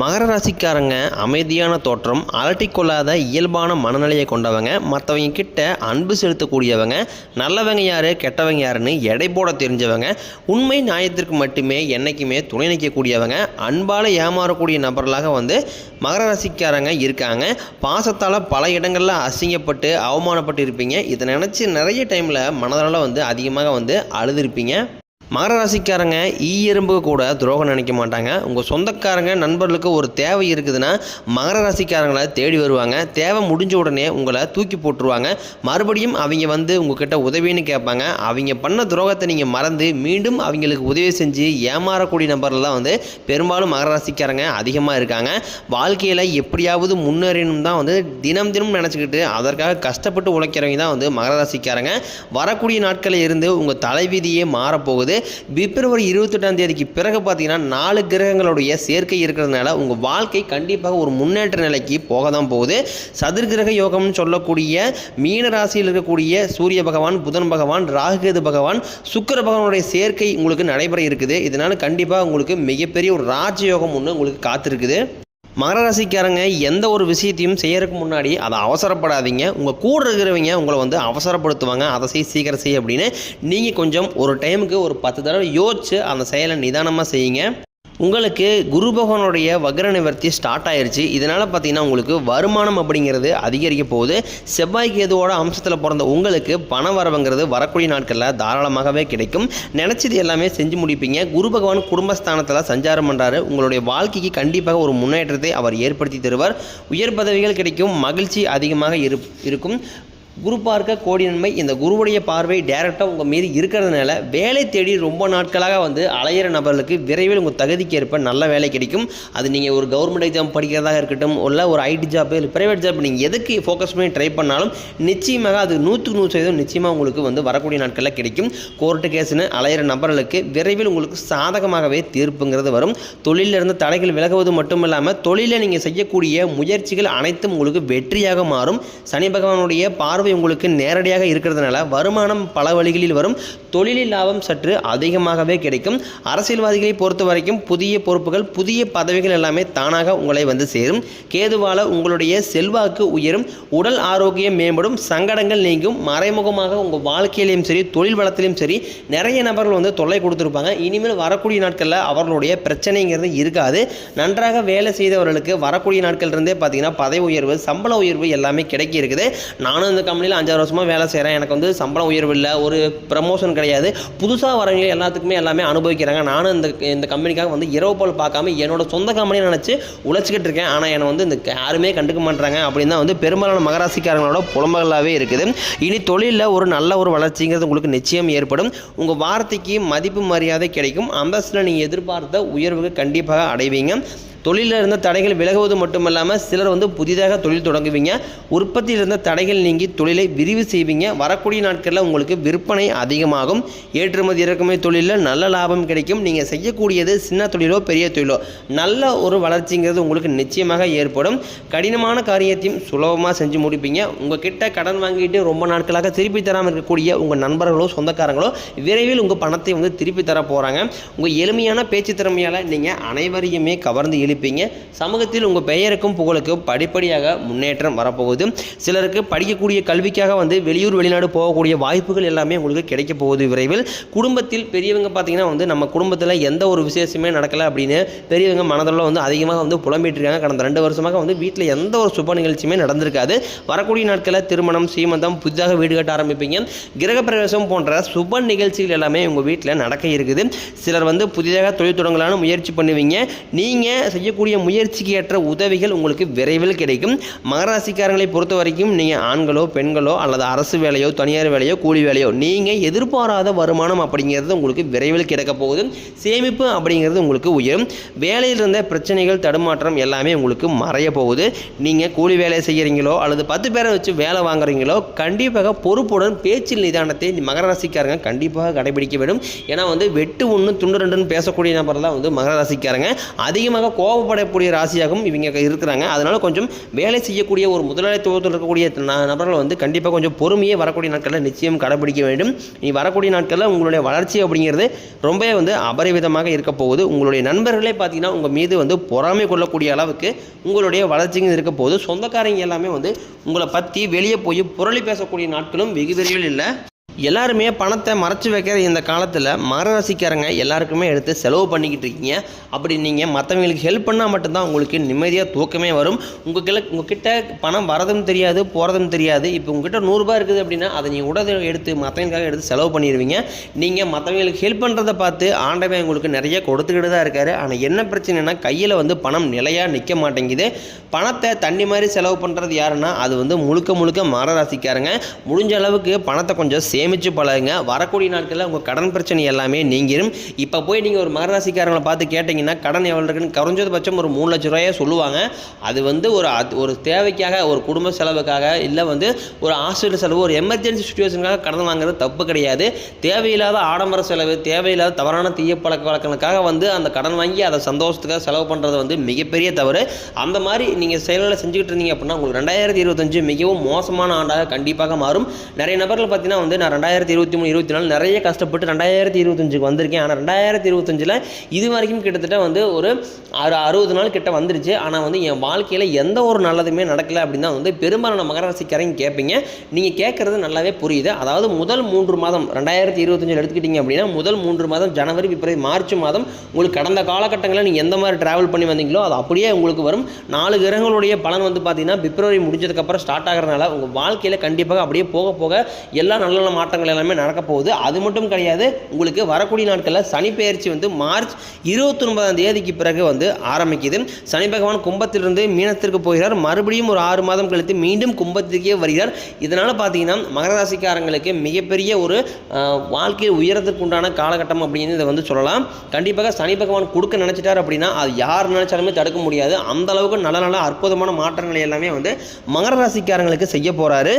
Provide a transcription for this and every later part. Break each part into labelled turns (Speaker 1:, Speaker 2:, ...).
Speaker 1: மகர ராசிக்காரங்க அமைதியான தோற்றம் அலட்டிக்கொள்ளாத இயல்பான மனநிலையை கொண்டவங்க மற்றவங்க கிட்ட அன்பு செலுத்தக்கூடியவங்க நல்லவங்க யார் கெட்டவங்க யாருன்னு எடை போட தெரிஞ்சவங்க உண்மை நியாயத்திற்கு மட்டுமே என்றைக்குமே துணை நிற்கக்கூடியவங்க அன்பால் ஏமாறக்கூடிய நபர்களாக வந்து மகர ராசிக்காரங்க இருக்காங்க. பாசத்தால் பல இடங்களில் அசிங்கப்பட்டு அவமானப்பட்டு இருப்பீங்க. இதை நினச்சி நிறைய டைமில் மனதளவில் வந்து அதிகமாக வந்து அழுதுருப்பீங்க மகர ராசிக்காரங்க ஈ கூட துரோகம் நினைக்க மாட்டாங்க. உங்கள் சொந்தக்காரங்க நண்பர்களுக்கு ஒரு தேவை இருக்குதுன்னா மகர ராசிக்காரங்களை தேடி வருவாங்க. தேவை முடிஞ்ச உடனே உங்களை தூக்கி போட்டுருவாங்க. மறுபடியும் அவங்க வந்து உங்ககிட்ட உதவின்னு கேட்பாங்க. அவங்க பண்ண துரோகத்தை நீங்கள் மறந்து மீண்டும் அவங்களுக்கு உதவி செஞ்சு ஏமாறக்கூடிய நபர்லாம் வந்து பெரும்பாலும் மகர ராசிக்காரங்க அதிகமாக இருக்காங்க. வாழ்க்கையில் எப்படியாவது முன்னேறணும் தான் வந்து தினம் தினம் நினச்சிக்கிட்டு அதற்காக கஷ்டப்பட்டு உழைக்கிறவங்க தான் வந்து மகர ராசிக்காரங்க. வரக்கூடிய நாட்களில் இருந்து உங்கள் தலைவிதியே மாறப்போகுது. பிப்ரவரி இருபத்தெட்டாம் தேதிக்கு பிறகு பார்த்தீங்கன்னா நாலு கிரகங்களுடைய சேர்க்கை இருக்கிறதுனால உங்கள் வாழ்க்கை கண்டிப்பாக ஒரு முன்னேற்ற நிலைக்கு போக தான் போகுது. சதுர்கிரக யோகம்னு சொல்லக்கூடிய மீன ராசியில் இருக்கக்கூடிய சூரிய பகவான் புதன் பகவான் ராகுகேது பகவான் சுக்கர பகவானுடைய சேர்க்கை உங்களுக்கு நடைபெற இருக்குது. இதனால் கண்டிப்பாக உங்களுக்கு மிகப்பெரிய ஒரு ராஜயோகம் ஒன்று உங்களுக்கு காத்திருக்குது. மகர ராசிக்காரங்க எந்த ஒரு விஷயத்தையும் செய்யறதுக்கு முன்னாடி அதை அவசரப்படாதீங்க. உங்கள் கூட இருக்கிறவங்க உங்களை வந்து அவசரப்படுத்துவாங்க. அதை செய் சீக்கிரம் செய் அப்படின்னு நீங்கள் கொஞ்சம் ஒரு டைமுக்கு ஒரு பத்து தடவை யோசிச்சு அந்த செயலை நிதானமாக செய்யுங்க. உங்களுக்கு குரு பகவானுடைய வக்ர நிவர்த்தி ஸ்டார்ட் ஆயிருச்சு. இதனால் பார்த்தீங்கன்னா உங்களுக்கு வருமானம் அப்படிங்கிறது அதிகரிக்க போகுது. செவ்வாய் கேதுவோட அம்சத்தில் பிறந்த உங்களுக்கு பண வரவுங்கிறது வரக்கூடிய நாட்களில் தாராளமாகவே கிடைக்கும். நினச்சது எல்லாமே செஞ்சு முடிப்பீங்க. குரு பகவான் குடும்பஸ்தானத்தில் சஞ்சாரம் பண்ணுறாரு உங்களுடைய வாழ்க்கைக்கு கண்டிப்பாக ஒரு முன்னேற்றத்தை அவர் ஏற்படுத்தி தருவார். உயர் பதவிகள் கிடைக்கும். மகிழ்ச்சி அதிகமாக இரு இருக்கும். குரு பார்க்க கோடி நன்மை இந்த குருவுடைய பார்வை டேரெக்டாக உங்கள் மீது இருக்கிறதுனால வேலை தேடி ரொம்ப நாட்களாக வந்து அலையிற நபர்களுக்கு விரைவில் உங்கள் தகுதிக்கு ஏற்ப நல்ல வேலை கிடைக்கும். அது நீங்கள் ஒரு கவர்மெண்ட் எக்ஸாம் படிக்கிறதாக இருக்கட்டும் இல்லை ஒரு ஐடி ஜாப் இல்லை ப்ரைவேட் ஜாப் நீங்கள் எதுக்கு ஃபோக்கஸ் பண்ணி ட்ரை பண்ணாலும் நிச்சயமாக அது நூற்றுக்கு நூறு சதவீதம் நிச்சயமாக உங்களுக்கு வந்து வரக்கூடிய நாட்களில் கிடைக்கும். கோர்ட்டு கேஸ்னு அலையிற நபர்களுக்கு விரைவில் உங்களுக்கு சாதகமாகவே தீர்ப்புங்கிறது வரும். தொழிலில் இருந்து தடைகள் விலகுவது மட்டும் இல்லாமல் தொழிலில் நீங்கள் செய்யக்கூடிய முயற்சிகள் அனைத்தும் உங்களுக்கு வெற்றியாக மாறும். சனி பகவானுடைய பார்வை உங்களுக்கு நேரடியாக இருக்கிறதுனால வருமானம் பல வழிகளில் வரும். தொழிலில் லாபம் சற்று அதிகமாகவே கிடைக்கும். அரசியல்வாதிகளை பொறுத்த வரைக்கும் புதிய பொறுப்புகள் புதிய பதவிகள் எல்லாமே தானாக உங்களை வந்து சேரும். கேதுவால உங்களுடைய செல்வாக்கு உயரும். உடல் ஆரோக்கியம் மேம்படும். சங்கடங்கள் நீங்கும். மறைமுகமாக உங்கள் வாழ்க்கையிலையும் சரி தொழில் வளத்திலையும் சரி நிறைய நபர்கள் வந்து தொல்லை கொடுத்துருப்பாங்க. இனிமேல் வரக்கூடிய நாட்களில் அவர்களுடைய பிரச்சனைங்கிறது இருக்காது. நன்றாக வேலை செய்தவர்களுக்கு வரக்கூடிய நாட்கள் இருந்தே பார்த்தீங்கன்னா பதவி உயர்வு சம்பள உயர்வு எல்லாமே கிடைக்க இருக்குது நானும் இந்த கம்பெனியில் அஞ்சாறு வருஷமாக வேலை செய்கிறேன் எனக்கு வந்து சம்பளம் உயர்வு இல்லை. ஒரு ப்ரமோஷன் கிடையாது. புதுசாக வரவங்க எல்லாத்துக்குமே எல்லாமே அனுபவிக்கிறாங்க. நானும் இந்த இந்த கம்பெனிக்காக வந்து இரவு போல் பார்க்காம என்னோட சொந்த கம்பெனியை நினச்சி உழைச்சிக்கிட்டு இருக்கேன். ஆனால் என்னை வந்து இந்த யாருமே கண்டுக்க மாட்டாங்க அப்படின்னு தான் வந்து பெரும்பாலான மகராசிக்காரங்களோட புலம்பலாகவே இருக்குது. இனி தொழிலில் ஒரு நல்ல ஒரு வளர்ச்சிங்கிறது உங்களுக்கு நிச்சயம் ஏற்படும். உங்கள் வார்த்தைக்கு மதிப்பு மரியாதை கிடைக்கும். அந்தஸ்தில் நீங்கள் எதிர்பார்த்த உயர்வுக்கு கண்டிப்பாக அடைவீங்க. தொழிலில் இருந்த தடைகள் விலகுவது மட்டுமல்லாமல் சிலர் வந்து புதிதாக தொழில் தொடங்குவீங்க. உற்பத்தியில் இருந்த தடைகள் நீங்கி தொழிலை விரிவு செய்வீங்க. வரக்கூடிய நாட்களில் உங்களுக்கு விற்பனை அதிகமாகும். ஏற்றுமதி இறக்குமதி தொழிலில் நல்ல லாபம் கிடைக்கும். நீங்கள் செய்யக்கூடியது சின்ன தொழிலோ பெரிய தொழிலோ. நல்ல ஒரு வளர்ச்சிங்கிறது உங்களுக்கு நிச்சயமாக ஏற்படும். கடினமான காரியத்தையும் சுலபமாக செஞ்சு முடிப்பீங்க. உங்கள் கிட்ட கடன் வாங்கிட்டு ரொம்ப நாட்களாக திருப்பி தராமல் இருக்கக்கூடிய உங்கள் நண்பர்களோ சொந்தக்காரங்களோ விரைவில் உங்கள் பணத்தை வந்து திருப்பி தர போகிறாங்க உங்கள் எளிமையான பேச்சு திறமையால் நீங்கள் அனைவரையுமே கவர்ந்து இழுப்பீங்க சமூகத்தில் உங்கள் பெயருக்கும் புகழுக்கும் படிப்படியாக முன்னேற்றம் வரப்போகுது. சிலருக்கு படிக்கக்கூடிய கல்விக்காக வந்து வெளியூர் வெளிநாடு போகக்கூடிய வாய்ப்புகள் எல்லாமே உங்களுக்கு கிடைக்க போகுது விரைவில். குடும்பத்தில் பெரியவங்க பார்த்தீங்கன்னா வந்து நம்ம குடும்பத்தில் எந்த ஒரு விசேஷமே நடக்கலை அப்படின்னு பெரியவங்க மனதில் வந்து அதிகமாக வந்து புலம்பிட்டு இருக்காங்க. கடந்த ரெண்டு வருஷமாக வந்து வீட்டில் எந்த ஒரு சுப நிகழ்ச்சியுமே நடந்திருக்காது. வரக்கூடிய நாட்களில் திருமணம் சீமந்தம் புதிதாக வீடு கட்ட ஆரம்பிப்பீங்க. கிரகப்பிரவேசம் போன்ற சுப நிகழ்ச்சிகள் எல்லாமே உங்கள் வீட்டில் நடக்க இருக்குது. சிலர் வந்து புதிதாக தொழில் தொடங்கலான முயற்சி பண்ணுவீங்க. நீங்கள் செய்யக்கூடிய முயற்சிக்கு ஏற்ற உதவிகள் உங்களுக்கு விரைவில் கிடைக்கும். மகராசிக்காரங்களை பொறுத்த வரைக்கும் நீங்கள் ஆண்களோ பெண்களோ அல்லது அரசு வேலையோ தனியார் வேலையோ கூலி வேலையோ நீங்கள் எதிர்பாராத வருமானம் அப்படிங்கிறது உங்களுக்கு விரைவில் கிடைக்க போகுது. சேமிப்பு அப்படிங்கிறது உங்களுக்கு உயரும். வேலையில் இருந்த பிரச்சனைகள் தடுமாற்றம் எல்லாமே உங்களுக்கு மறைய போகுது. நீங்கள் கூலி வேலை செய்கிறீங்களோ அல்லது பத்து பேரை வச்சு வேலை வாங்குறீங்களோ கண்டிப்பாக பொறுப்புடன் பேச்சில் நிதானத்தை மகர ராசிக்காரங்க கண்டிப்பாக கடைபிடிக்க வேண்டும். ஏன்னா வந்து வெட்டு ஒன்று துண்டு ரெண்டுன்னு பேசக்கூடிய நபர் தான் வந்து மகர ராசிக்காரங்க அதிகமாக கோ கோபப்படக்கூடிய ராசியாகவும் இவங்க இருக்கிறாங்க. அதனால் கொஞ்சம் வேலை செய்யக்கூடிய ஒரு முதலாளித்துவத்தில் இருக்கக்கூடிய ந- நபர்கள் வந்து கண்டிப்பாக கொஞ்சம் பொறுமையே வரக்கூடிய நாட்களில் நிச்சயம் கடைபிடிக்க வேண்டும். நீ வரக்கூடிய நாட்களில் உங்களுடைய வளர்ச்சி அப்படிங்கிறது ரொம்பவே வந்து அபரிவிதமாக இருக்க போகுது. உங்களுடைய நண்பர்களே பார்த்தீங்கன்னா உங்கள் மீது வந்து பொறாமை கொள்ளக்கூடிய அளவுக்கு உங்களுடைய வளர்ச்சிங்க இருக்க போகுது. சொந்தக்காரங்க எல்லாமே வந்து உங்களை பற்றி வெளியே போய் புரளி பேசக்கூடிய நாட்களும் வெகு விரைவில் இல்லை. எல்லாருமே பணத்தை மறைச்சு வைக்கிற இந்த காலத்தில் மரராசிக்காரங்க எல்லாருக்குமே எடுத்து செலவு பண்ணிக்கிட்டு இருக்கீங்க. அப்படி நீங்கள் மற்றவங்களுக்கு ஹெல்ப் பண்ணால் மட்டும்தான் உங்களுக்கு நிம்மதியாக தூக்கமே வரும். உங்கள் உங்ககிட்ட பணம் வரதும் தெரியாது போகிறதும் தெரியாது. இப்போ உங்ககிட்ட நூறுரூபா இருக்குது அப்படின்னா அதை நீங்கள் உடனே எடுத்து மற்றவங்களுக்காக எடுத்து செலவு பண்ணிடுவீங்க. நீங்கள் மற்றவங்களுக்கு ஹெல்ப் பண்ணுறதை பார்த்து ஆண்டவன் உங்களுக்கு நிறைய கொடுத்துக்கிட்டு தான் இருக்காரு. ஆனால் என்ன பிரச்சனைனா கையில் வந்து பணம் நிலையாக நிற்க மாட்டேங்குது. பணத்தை தண்ணி மாதிரி செலவு பண்ணுறது யாருன்னா அது வந்து முழுக்க முழுக்க மரராசிக்காரங்க. முடிஞ்ச அளவுக்கு பணத்தை கொஞ்சம் சேமித்து பழகுங்க. வரக்கூடிய நாட்களில் உங்கள் கடன் பிரச்சனை எல்லாமே நீங்கிடும் இப்போ போய் நீங்கள் ஒரு மகராசிக்காரங்களை பார்த்து கேட்டிங்கன்னா கடன் எவ்வளோ இருக்குன்னு குறைஞ்சபட்சம் ஒரு மூணு லட்ச ரூபாயே சொல்லுவாங்க. அது வந்து ஒரு ஒரு தேவைக்காக ஒரு குடும்ப செலவுக்காக இல்லை வந்து ஒரு ஹாஸ்பிட்டல் செலவு ஒரு எமர்ஜென்சி சுச்சுவேஷனுக்காக கடன் வாங்குறது தப்பு கிடையாது. தேவையில்லாத ஆடம்பர செலவு தேவையில்லாத தவறான தீய பழக்க வழக்கங்களுக்காக வந்து அந்த கடன் வாங்கி அதை சந்தோஷத்துக்காக செலவு பண்ணுறது வந்து மிகப்பெரிய தவறு. அந்த மாதிரி நீங்கள் செயல்களை செஞ்சுக்கிட்டு இருந்தீங்க அப்படின்னா உங்களுக்கு ரெண்டாயிரத்தி இருபத்தஞ்சு மிகவும் மோசமான ஆண்டாக கண்டிப்பாக மாறும். நிறைய நபர்கள் பார்த்தீங்கன்னா வந்து நான் ரெண்டாயிரத்தி இருபத்தி மூணு இருபத்தி நாலு நிறைய கஷ்டப்பட்டு ரெண்டாயிரத்தி இருபத்தஞ்சுக்கு வந்திருக்கேன். ஆனால் ரெண்டாயிரத்தி இருபத்தஞ்சில் இது வரைக்கும் கிட்டத்தட்ட வந்து ஒரு அறு அறுபது நாள் கிட்ட வந்துருச்சு. ஆனால் வந்து என் வாழ்க்கையில் எந்த ஒரு நல்லதுமே நடக்கல அப்படின்னா வந்து பெரும்பாலான மகர கேட்பீங்க நீங்கள் கேட்குறது நல்லாவே புரியுது. அதாவது முதல் மூன்று மாதம் ரெண்டாயிரத்தி இருபத்தஞ்சில் எடுத்துக்கிட்டிங்க அப்படின்னா முதல் மூன்று மாதம் ஜனவரி பிப்ரவரி மார்ச் மாதம் உங்களுக்கு கடந்த காலகட்டங்களில் நீங்கள் எந்த மாதிரி ட்ராவல் பண்ணி வந்தீங்களோ அது அப்படியே உங்களுக்கு வரும். நாலு கிரகங்களுடைய பலன் வந்து பார்த்தீங்கன்னா பிப்ரவரி முடிஞ்சதுக்கப்புறம் ஸ்டார்ட் ஆகிறதுனால உங்கள் வாழ்க்கையில் கண்டிப்பாக அப்படியே போக போக எல்லா நல்ல நல்ல மாற்றங்கள் எல்லாமே நடக்க போகுது. அது மட்டும் கிடையாது உங்களுக்கு வரக்கூடிய நாட்களில் சனி பெயர்ச்சி வந்து மார்ச் இருபத்தி ஒன்பதாம் தேதிக்கு பிறகு வந்து ஆரம்பிக்குது. சனி பகவான் கும்பத்திலிருந்து மீனத்திற்கு போகிறார். மறுபடியும் ஒரு ஆறு மாதம் கழித்து மீண்டும் கும்பத்திற்கே வருகிறார். இதனால் பார்த்தீங்கன்னா மகர ராசிக்காரங்களுக்கு மிகப்பெரிய ஒரு வாழ்க்கையை உயரத்துக்கு உண்டான காலகட்டம் அப்படின்னு இதை வந்து சொல்லலாம். கண்டிப்பாக சனி பகவான் கொடுக்க நினச்சிட்டார் அப்படின்னா அது யார் நினச்சாலுமே தடுக்க முடியாது. அந்த அளவுக்கு நல்ல நல்ல அற்புதமான மாற்றங்களை எல்லாமே வந்து மகர ராசிக்காரங்களுக்கு செய்ய போகிறாரு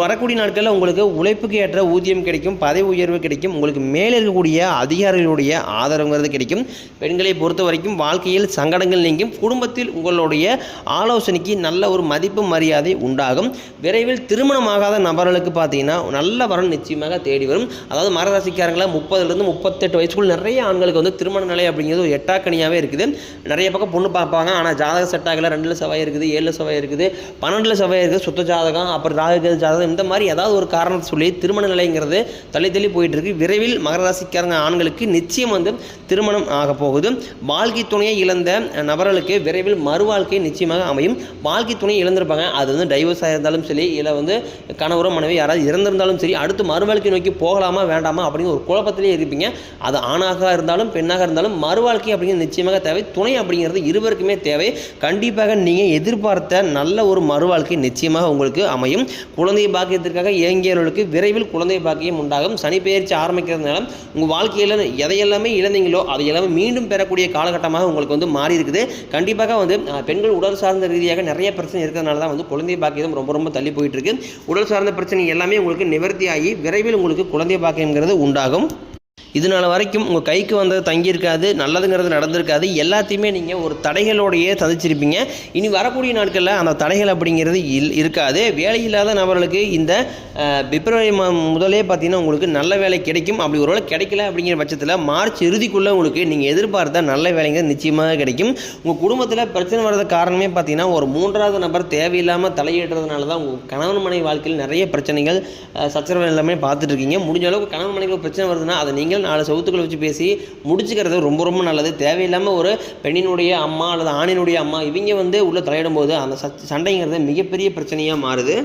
Speaker 1: வரக்கூடிய நாட்களில் உங்களுக்கு உழைப்புக்கு ஏற்ற ஊதியம் கிடைக்கும் பதவி உயர்வு கிடைக்கும் உங்களுக்கு மேலே இருக்கக்கூடிய அதிகாரிகளுடைய ஆதரவுங்கிறது கிடைக்கும். பெண்களை பொறுத்த வரைக்கும் வாழ்க்கையில் சங்கடங்கள் நீங்கும். குடும்பத்தில் உங்களுடைய ஆலோசனைக்கு நல்ல ஒரு மதிப்பு மரியாதை உண்டாகும். விரைவில் திருமணமாகாத நபர்களுக்கு பார்த்தீங்கன்னா நல்ல வரன் நிச்சயமாக தேடி வரும். அதாவது மரராசிக்காரங்கள முப்பதுலேருந்து முப்பத்தெட்டு வயசுக்குள்ள நிறைய ஆண்களுக்கு வந்து திருமண நிலை அப்படிங்கிறது ஒரு எட்டாக்கணியாகவே இருக்குது. நிறைய பக்கம் பொண்ணு பார்ப்பாங்க. ஆனால் ஜாதக செட்டாகல ரெண்டில் செவ்வாய் இருக்குது ஏழில் செவ்வாய் இருக்குது பன்னெண்டில் செவ்வாய் இருக்குது சுத்த ஜாதகம் அப்புறம் ராகு ஜாதகம் இந்த மாதிரி ஏதாவது ஒரு காரணத்தை சொல்லி திருமண நிலைங்கிறது தள்ளி தள்ளி போயிட்டு இருக்கு விரைவில் மகர ராசிக்காரங்க ஆண்களுக்கு நிச்சயம் வந்து திருமணம் ஆக போகுது. வாழ்க்கை துணையை இழந்த நபர்களுக்கு விரைவில் மறுவாழ்க்கை நிச்சயமாக அமையும். வாழ்க்கை துணையை இழந்திருப்பாங்க. அது வந்து டைவர்ஸாக இருந்தாலும் சரி இல்லை வந்து கணவரோ மனைவி யாராவது இறந்திருந்தாலும் சரி அடுத்து மறுவாழ்க்கை நோக்கி போகலாமா வேண்டாமா அப்படின்னு ஒரு குழப்பத்திலே இருப்பீங்க. அது ஆணாக இருந்தாலும் பெண்ணாக இருந்தாலும் மறுவாழ்க்கை அப்படிங்கிறது நிச்சயமாக தேவை. துணை அப்படிங்கிறது இருவருக்குமே தேவை. கண்டிப்பாக நீங்கள் எதிர்பார்த்த நல்ல ஒரு மறுவாழ்க்கை நிச்சயமாக உங்களுக்கு அமையும். குழந்தை பாக்கியத்திற்காக இயங்கியவர்களுக்கு விரைவில் குழந்தை பாக்கியம் உண்டாகும். சனி பெயர்ச்சி ஆரம்பிக்கிறதுனால உங்கள் வாழ்க்கையில் எதையெல்லாமே இழந்தீங்களோ அதை எல்லாமே மீண்டும் பெறக்கூடிய காலகட்டமாக உங்களுக்கு வந்து மாறி இருக்குது கண்டிப்பாக வந்து பெண்கள் உடல் சார்ந்த ரீதியாக நிறைய பிரச்சனை இருக்கிறதுனால தான் வந்து குழந்தை பாக்கியம் ரொம்ப ரொம்ப தள்ளி போயிட்டு இருக்கு. உடல் சார்ந்த பிரச்சனை எல்லாமே உங்களுக்கு நிவர்த்தி ஆகி விரைவில் உங்களுக்கு குழந்தை பாக்கியங்கிறது உண்டாகும். இதனால வரைக்கும் உங்கள் கைக்கு வந்தது தங்கியிருக்காது நல்லதுங்கிறது நடந்திருக்காது. எல்லாத்தையுமே நீங்கள் ஒரு தடைகளோடையே சந்திச்சிருப்பீங்க. இனி வரக்கூடிய நாட்களில் அந்த தடைகள் அப்படிங்கிறது இல் இருக்காது. வேலை இல்லாத நபர்களுக்கு இந்த பிப்ரவரி மா முதலே பார்த்தீங்கன்னா உங்களுக்கு நல்ல வேலை கிடைக்கும். அப்படி ஒருவேளை கிடைக்கல அப்படிங்கிற பட்சத்தில் மார்ச் இறுதிக்குள்ளே உங்களுக்கு நீங்கள் எதிர்பார்த்த நல்ல வேலைங்கிறது நிச்சயமாக கிடைக்கும். உங்கள் குடும்பத்தில் பிரச்சனை வர்றதுக்கு காரணமே பார்த்தீங்கன்னா ஒரு மூன்றாவது நபர் தேவையில்லாமல் தலையிடுறதுனால தான் உங்கள் கணவன் மனைவி வாழ்க்கையில் நிறைய பிரச்சனைகள் சச்சரவு எல்லாமே பார்த்துட்ருக்கீங்க முடிஞ்ச அளவுக்கு கணவன் மனைவி பிரச்சனை வருதுன்னா அதை நீங்கள் நாலு சவுத்துக்களை வச்சு பேசி முடிச்சுக்கிறது ரொம்ப ரொம்ப நல்லது. தேவையில்லாமல் ஒரு பெண்ணினுடைய அம்மா அல்லது ஆணினுடைய அம்மா இவங்க வந்து உள்ளே தலையிடும் போது அந்த சண்டைங்கிறது மிகப்பெரிய பிரச்சனையாக மாறுது.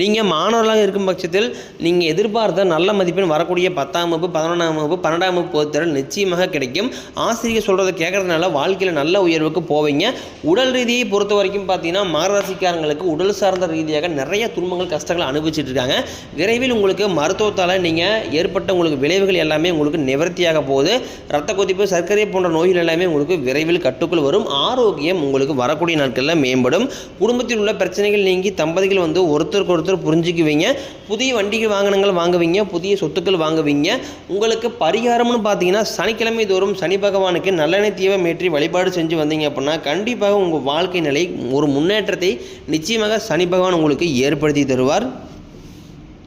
Speaker 1: நீங்கள் மாணவர்களாக இருக்கும் பட்சத்தில் நீங்கள் எதிர்பார்த்த நல்ல மதிப்பெண் வரக்கூடிய பத்தாம் வகுப்பு பதினொன்றாம் வகுப்பு பன்னெண்டாம் வகுப்பு பொறுத்தவரை நிச்சயமாக கிடைக்கும். ஆசிரியர் சொல்கிறத கேட்குறதுனால வாழ்க்கையில் நல்ல உயர்வுக்கு போவீங்க. உடல் ரீதியை பொறுத்த வரைக்கும் பார்த்தீங்கன்னா மகராசிக்காரங்களுக்கு உடல் சார்ந்த ரீதியாக நிறைய துன்பங்கள் கஷ்டங்களை அனுபவிச்சுட்டு இருக்காங்க. விரைவில் உங்களுக்கு மருத்துவத்தால் நீங்கள் ஏற்பட்ட உங்களுக்கு விளைவுகள் எல்லாமே உங்களுக்கு நிவர்த்தியாக போகுது. ரத்த கொதிப்பு சர்க்கரை போன்ற நோய்கள் எல்லாமே உங்களுக்கு விரைவில் கட்டுக்குள் வரும். ஆரோக்கியம் உங்களுக்கு வரக்கூடிய நாட்களில் மேம்படும். குடும்பத்தில் உள்ள பிரச்சனைகள் நீங்கி தம்பதிகள் வந்து ஒருத்தருக்கு ஒருத்தர் ஒருத்தர் புரிஞ்சுக்குவீங்க. புதிய வண்டிகள் வாகனங்கள் வாங்குவீங்க. புதிய சொத்துக்கள் வாங்குவீங்க. உங்களுக்கு பரிகாரம்னு பார்த்தீங்கன்னா சனிக்கிழமை தோறும் சனி பகவானுக்கு நல்லெண்ணெய் தீபம் ஏற்றி வழிபாடு செஞ்சு வந்தீங்க அப்படின்னா கண்டிப்பாக உங்கள் வாழ்க்கை நிலை ஒரு முன்னேற்றத்தை நிச்சயமாக சனி பகவான் உங்களுக்கு ஏற்படுத்தி தருவார்.